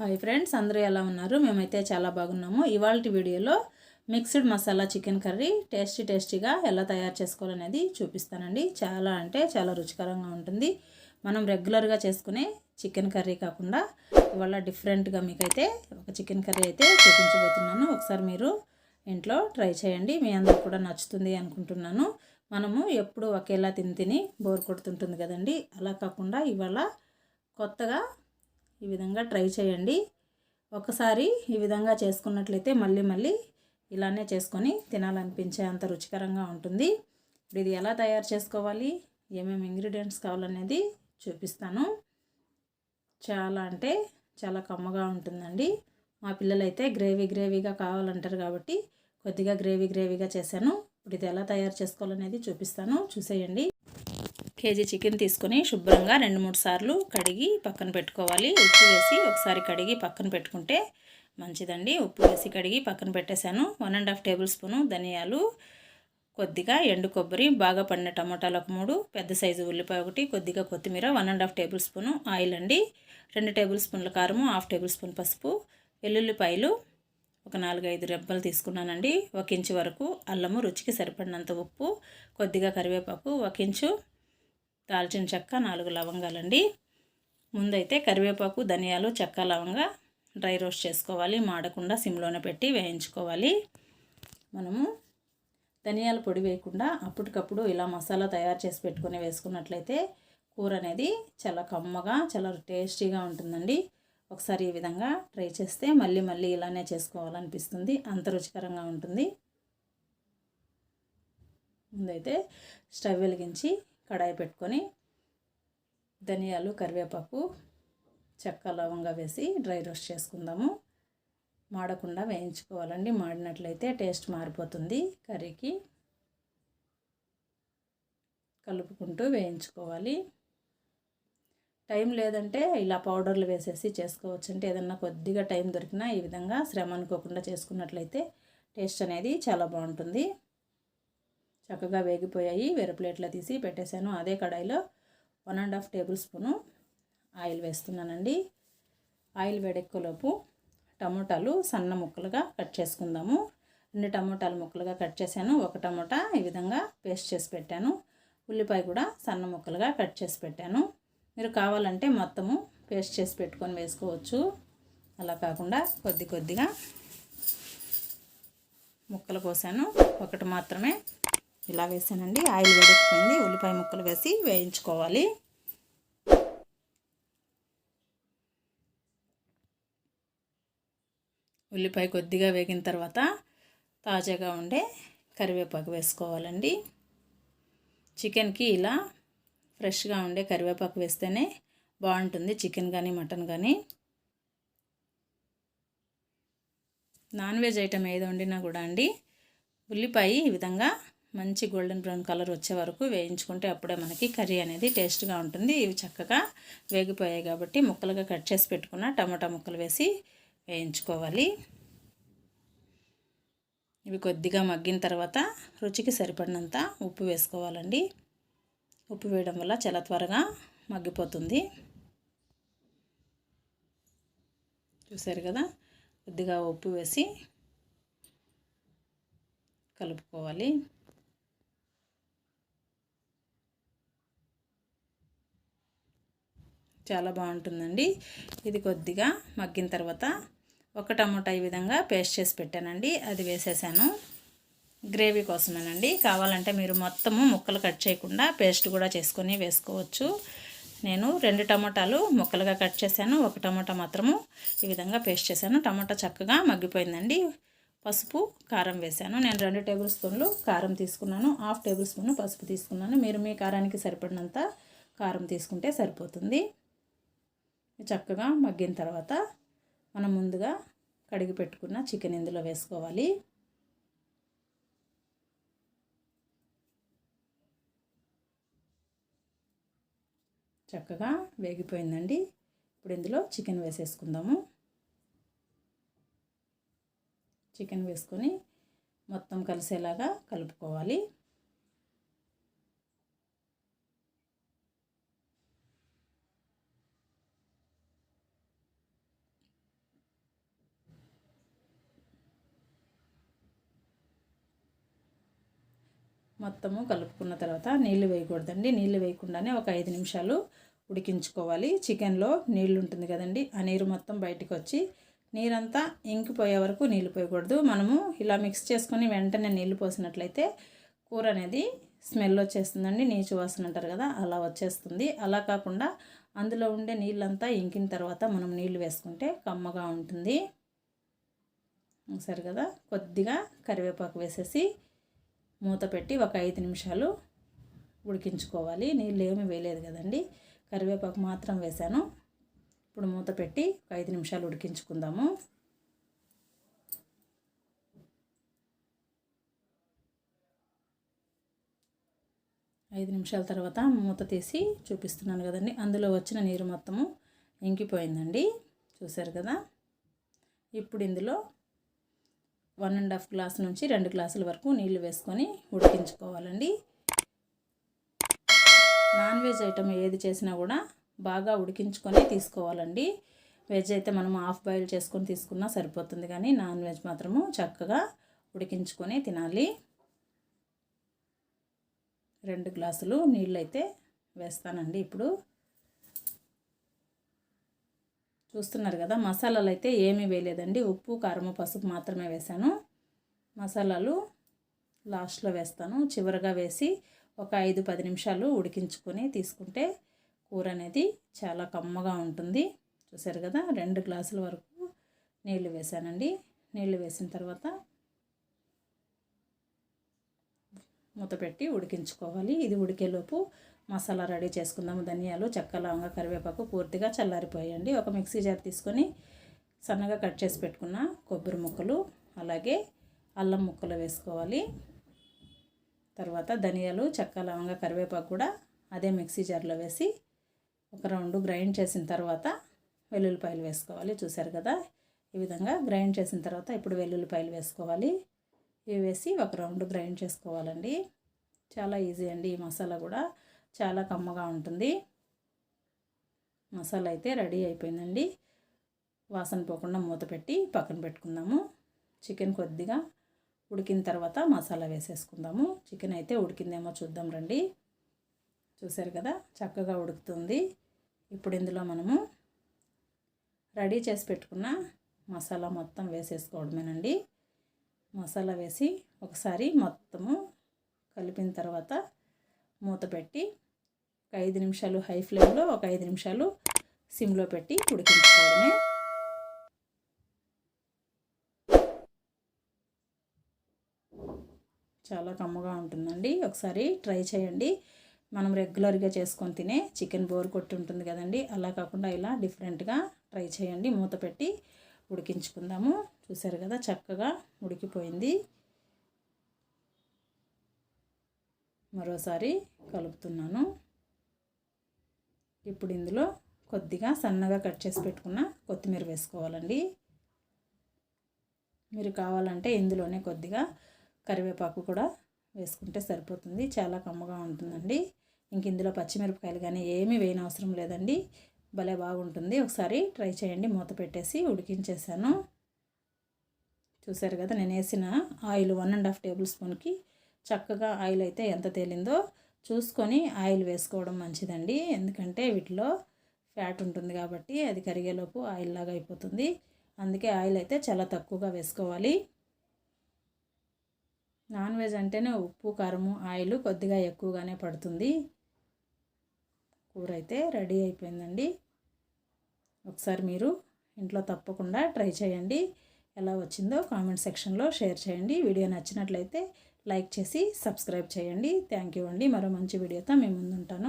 Hi friends అందరూ ఎలా ఉన్నారు? మేమైతే చాలా బాగున్నాము. ఇవాళ వీడియోలో mixed masala chicken curry tasty టేస్టీగా ఎలా తయారు చేసుకోవాలనేది చూపిస్తానండి. చాలా అంటే చాలా రుచికరంగా ఉంటుంది. మనం రెగ్యులర్గా చేసుకునే చికెన్ కర్రీ కాకుండా ఇవాళ డిఫరెంట్గా మీకైతే ఒక చికెన్ కర్రీ అయితే చూపించబోతున్నాను. ఒకసారి మీరు ఇంట్లో ట్రై చేయండి. మీ అందరికి కూడా నచ్చుతుంది అనుకుంటున్నాను. మనము ఎప్పుడు ఒకేలా తిని తిని బోర్ కొడుతుంటుంది కదండి. అలా కాకుండా ఇవాళ కొత్తగా ఈ విధంగా ట్రై చేయండి. ఒకసారి ఈ విధంగా చేసుకున్నట్లయితే మళ్ళీ మళ్ళీ ఇలానే చేసుకొని తినాలనిపించే అంత రుచికరంగా ఉంటుంది. ఇప్పుడు ఇది ఎలా తయారు చేసుకోవాలి? ఏమేమి ఇంగ్రీడియంట్స్ కావాలనేది చూపిస్తాను. చాలా అంటే చాలా కమ్మగా ఉంటుందండి. మా పిల్లలైతే గ్రేవీ గ్రేవీగా కావాలంటారు కాబట్టి కొద్దిగా గ్రేవీ గ్రేవీగా చేశాను. ఇప్పుడు ఇది ఎలా తయారు చేసుకోవాలనేది చూపిస్తాను. చూసేయండి. కేజీ చికెన్ తీసుకొని శుభ్రంగా రెండు మూడు సార్లు కడిగి పక్కన పెట్టుకోవాలి. ఉప్పు వేసి ఒకసారి కడిగి పక్కన పెట్టుకుంటే మంచిదండి. ఉప్పు వేసి కడిగి పక్కన పెట్టేశాను. One and half table spoon ధనియాలు కొద్దిగా ఎండు కొబ్బరి బాగా పండిన టమాటాలు ఒక మూడు పెద్ద సైజు ఉల్లిపాయ ఒకటి కొద్దిగా కొత్తిమీర one and half table spoon oil అండి. రెండు టేబుల్ స్పూన్ల కారము హాఫ్ టేబుల్ స్పూన్ పసుపు వెల్లుల్లిపాయలు ఒక నాలుగైదు రెబ్బలు తీసుకున్నానండి. ఒక ఇంచు వరకు అల్లము రుచికి సరిపడినంత ఉప్పు కొద్దిగా కరివేపాకు ఒక ఇంచు దాల్చిన చెక్క నాలుగు లవంగాలండి. ముందైతే కరివేపాకు ధనియాలు చెక్క లవంగా డ్రై రోస్ట్ చేసుకోవాలి. మాడకుండా సిమ్లోనే పెట్టి వేయించుకోవాలి. మనము ధనియాల పొడి వేయకుండా అప్పటికప్పుడు ఇలా మసాలా తయారు చేసి పెట్టుకొని వేసుకున్నట్లయితే కూర అనేది చాలా కమ్మగా చాలా టేస్టీగా ఉంటుందండి. ఒకసారి ఈ విధంగా ట్రై చేస్తే మళ్ళీ మళ్ళీ ఇలానే చేసుకోవాలనిపిస్తుంది. అంత రుచికరంగా ఉంటుంది. ముందైతే స్టవ్ వెలిగించి కడాయి పెట్టుకొని ధనియాలు కరివేపాకు చెక్క లవంగా వేసి డ్రై రోస్ట్ చేసుకుందాము. మాడకుండా వేయించుకోవాలండి. మాడినట్లయితే టేస్ట్ మారిపోతుంది. కర్రీకి కలుపుకుంటూ వేయించుకోవాలి. టైం లేదంటే ఇలా పౌడర్లు వేసేసి చేసుకోవచ్చు. అంటే ఏదన్నా కొద్దిగా టైం దొరికినా ఈ విధంగా శ్రమ అనుకోకుండా చేసుకున్నట్లయితే టేస్ట్ అనేది చాలా బాగుంటుంది. చక్కగా వేగిపోయాయి. వేరే ప్లేట్లో తీసి పెట్టేశాను. అదే కడాయిలో one and half table spoon oil వేస్తున్నానండి. ఆయిల్ వేడెక్కలోపు టమోటాలు సన్న ముక్కలుగా కట్ చేసుకుందాము. రెండు టమోటాలు ముక్కలుగా కట్ చేశాను. ఒక టమోటా ఈ విధంగా పేస్ట్ చేసి పెట్టాను. ఉల్లిపాయ కూడా సన్న ముక్కలుగా కట్ చేసి పెట్టాను. మీరు కావాలంటే మొత్తము పేస్ట్ చేసి పెట్టుకొని వేసుకోవచ్చు. అలా కాకుండా కొద్ది కొద్దిగా ముక్కలు కోసాను. ఒకటి మాత్రమే ఇలా వేసానండి. ఆయిల్ వేడెక్కిపోయింది. ఉల్లిపాయ ముక్కలు వేసి వేయించుకోవాలి. ఉల్లిపాయ కొద్దిగా వేగిన తర్వాత తాజాగా ఉండే కరివేపాకు వేసుకోవాలండి. చికెన్కి ఇలా ఫ్రెష్గా ఉండే కరివేపాకు వేస్తేనే బాగుంటుంది. చికెన్ కానీ మటన్ కానీ నాన్ వెజ్ ఐటమ్ ఏది వండినా కూడా అండి ఉల్లిపాయ ఈ విధంగా మంచి గోల్డెన్ బ్రౌన్ కలర్ వచ్చే వరకు వేయించుకుంటే అప్పుడే మనకి కర్రీ అనేది టేస్ట్గా ఉంటుంది. ఇవి చక్కగా వేగిపోయాయి కాబట్టి ముక్కలుగా కట్ చేసి పెట్టుకున్న టమాటా ముక్కలు వేసి వేయించుకోవాలి. ఇవి కొద్దిగా మగ్గిన తర్వాత రుచికి సరిపడినంత ఉప్పు వేసుకోవాలండి. ఉప్పు వేయడం వల్ల చాలా త్వరగా మగ్గిపోతుంది. చూసారు కదా? కొద్దిగా ఉప్పు వేసి కలుపుకోవాలి. చాలా బాగుంటుందండి. ఇది కొద్దిగా మగ్గిన తర్వాత ఒక టమోటా ఈ విధంగా పేస్ట్ చేసి పెట్టానండి. అది వేసేసాను. గ్రేవీ కోసమేనండి. కావాలంటే మీరు మొత్తము ముక్కలు కట్ చేయకుండా పేస్ట్ కూడా చేసుకొని వేసుకోవచ్చు. నేను రెండు టమోటాలు ముక్కలుగా కట్ చేశాను. ఒక టమోటా మాత్రము ఈ విధంగా పేస్ట్ చేశాను. టమోటా చక్కగా మగ్గిపోయిందండి. పసుపు కారం వేశాను. నేను రెండు టేబుల్ స్పూన్లు కారం తీసుకున్నాను. హాఫ్ టేబుల్ స్పూన్ పసుపు తీసుకున్నాను. మీరు మీ కారానికి సరిపడినంత కారం తీసుకుంటే సరిపోతుంది. చక్కగా మగ్గిన తర్వాత మనం ముందుగా కడిగి పెట్టుకున్న చికెన్ ఇందులో వేసుకోవాలి. చక్కగా వేగిపోయిందండి. ఇప్పుడు ఇందులో చికెన్ వేసేసుకుందాము. చికెన్ వేసుకొని మొత్తం కలిసేలాగా కలుపుకోవాలి. మొత్తము కలుపుకున్న తర్వాత నీళ్ళు వేయకూడదండి. నీళ్ళు వేయకుండానే ఒక ఐదు నిమిషాలు ఉడికించుకోవాలి. చికెన్లో నీళ్ళు ఉంటుంది కదండి ఆ నీరు మొత్తం బయటకు వచ్చి నీరంతా ఇంకిపోయే వరకు నీళ్ళు పోయకూడదు. మనము ఇలా మిక్స్ చేసుకొని వెంటనే నీళ్ళు పోసినట్లయితే కూర అనేది స్మెల్ వచ్చేస్తుందండి. నీచు వాసన అంటారు కదా అలా వచ్చేస్తుంది. అలా కాకుండా అందులో ఉండే నీళ్ళంతా ఇంకిన తర్వాత మనం నీళ్ళు వేసుకుంటే కమ్మగా ఉంటుంది. సరే కదా కొద్దిగా కరివేపాకు వేసేసి మూత పెట్టి ఒక ఐదు నిమిషాలు ఉడికించుకోవాలి. నీళ్ళు ఏమి వేయలేదు కదండి. కరివేపాకు మాత్రం వేశాను. ఇప్పుడు మూత పెట్టి ఒక ఐదు నిమిషాలు ఉడికించుకుందాము. ఐదు నిమిషాల తర్వాత మూత తీసి చూపిస్తున్నాను కదండి. అందులో వచ్చిన నీరు మొత్తము ఇంకిపోయిందండి. చూశారు కదా? ఇప్పుడు ఇందులో వన్ అండ్ హాఫ్ గ్లాస్ నుంచి రెండు గ్లాసుల వరకు నీళ్ళు వేసుకొని ఉడికించుకోవాలండి. నాన్ వెజ్ ఐటమ్ ఏది చేసినా కూడా బాగా ఉడికించుకొని తీసుకోవాలండి. వెజ్ అయితే మనం హాఫ్ బాయిల్ చేసుకొని తీసుకున్నా సరిపోతుంది కానీ నాన్ వెజ్ మాత్రము చక్కగా ఉడికించుకొని తినాలి. రెండు గ్లాసులు నీళ్ళు అయితే వేస్తానండి ఇప్పుడు. చూస్తున్నారు కదా మసాలాలు అయితే ఏమీ వేయలేదండి. ఉప్పు కారము పసుపు మాత్రమే వేశాను. మసాలాలు లాస్ట్లో వేస్తాను. చివరిగా వేసి ఒక ఐదు పది నిమిషాలు ఉడికించుకొని తీసుకుంటే కూర అనేది చాలా కమ్మగా ఉంటుంది. చూసారు కదా రెండు గ్లాసుల వరకు నీళ్ళు వేసానండి నీళ్ళు వేసిన తర్వాత మూత పెట్టి ఉడికించుకోవాలి. ఇది ఉడికేలోపు మసాలా రెడీ చేసుకుందాము ధనియాలు చెక్క లవంగ కరివేపాకు పూర్తిగా చల్లారిపోయండి ఒక మిక్సీ జార్ తీసుకొని సన్నగా కట్ చేసి పెట్టుకున్న కొబ్బరి ముక్కలు అలాగే అల్లం ముక్కలు వేసుకోవాలి. తర్వాత ధనియాలు చెక్క లవంగ కరివేపాకు కూడా అదే మిక్సీ జార్లో వేసి ఒక రౌండ్ గ్రైండ్ చేసిన తర్వాత వెల్లుల్లిపాయలు వేసుకోవాలి. చూసారు కదా ఈ విధంగా గ్రైండ్ చేసిన తర్వాత ఇప్పుడు వెల్లుల్లిపాయలు వేసుకోవాలి. ఇవి వేసి ఒక రౌండ్ గ్రైండ్ చేసుకోవాలండి. చాలా ఈజీ అండి ఈ మసాలా కూడా. చాలా కమ్మగా ఉంటుంది. మసాలా అయితే రెడీ అయిపోయిందండి. వాసన పోకుండా మూత పెట్టి పక్కన పెట్టుకుందాము. చికెన్ కొద్దిగా ఉడికిన తర్వాత మసాలా వేసేసుకుందాము. చికెన్ అయితే ఉడికిందేమో చూద్దాం రండి. చూసారు కదా చక్కగా ఉడుకుతుంది. ఇప్పుడు ఇందులో మనము రెడీ చేసి పెట్టుకున్న మసాలా మొత్తం వేసేసుకోవడమేనండి. మసాలా వేసి ఒకసారి మొత్తము కలిపిన తర్వాత మూత పెట్టి ఒక ఐదు నిమిషాలు హై ఫ్లేమ్లో ఒక ఐదు నిమిషాలు సిమ్లో పెట్టి ఉడికించుకోవడమే. చాలా కమ్మగా ఉంటుందండి. ఒకసారి ట్రై చేయండి. మనం రెగ్యులర్గా చేసుకొని తినే చికెన్ బోర్ కొట్టి ఉంటుంది కదండి. అలా కాకుండా ఇలా డిఫరెంట్గా ట్రై చేయండి. మూత పెట్టి ఉడికించుకుందాము. చూసారు కదా చక్కగా ఉడికిపోయింది. మరోసారి కలుపుతున్నాను. ఇప్పుడు ఇందులో కొద్దిగా సన్నగా కట్ చేసి పెట్టుకున్న కొత్తిమీర వేసుకోవాలండి. మీరు కావాలంటే ఇందులోనే కొద్దిగా కరివేపాకు కూడా వేసుకుంటే సరిపోతుంది. చాలా కమ్మగా ఉంటుందండి. ఇంక ఇందులో పచ్చిమిరపకాయలు కానీ ఏమీ వేయని అవసరం లేదండి. భలే బాగుంటుంది. ఒకసారి ట్రై చేయండి. మూత పెట్టేసి ఉడికించేసాను. చూసారు కదా నేను వేసిన oil one and half table స్పూన్కి చక్కగా ఆయిల్ అయితే ఎంత తేలిందో చూసుకొని ఆయిల్ వేసుకోవడం మంచిదండి. ఎందుకంటే వీటిలో ఫ్యాట్ ఉంటుంది కాబట్టి అది కరిగేలోపు ఆయిల్ లాగా అయిపోతుంది. అందుకే ఆయిల్ అయితే చాలా తక్కువగా వేసుకోవాలి. నాన్ వెజ్ అంటేనే ఉప్పు కారము ఆయిల్ కొద్దిగా ఎక్కువగానే పడుతుంది. కూర అయితే రెడీ అయిపోయిందండి. ఒకసారి మీరు ఇంట్లో తప్పకుండా ట్రై చేయండి. ఎలా వచ్చిందో కామెంట్ సెక్షన్లో షేర్ చేయండి. వీడియో నచ్చినట్లయితే లైక్ చేసి సబ్స్క్రైబ్ చేయండి. థ్యాంక్ యూ అండి. మరో మంచి వీడియోతో మేము ముందుంటాను.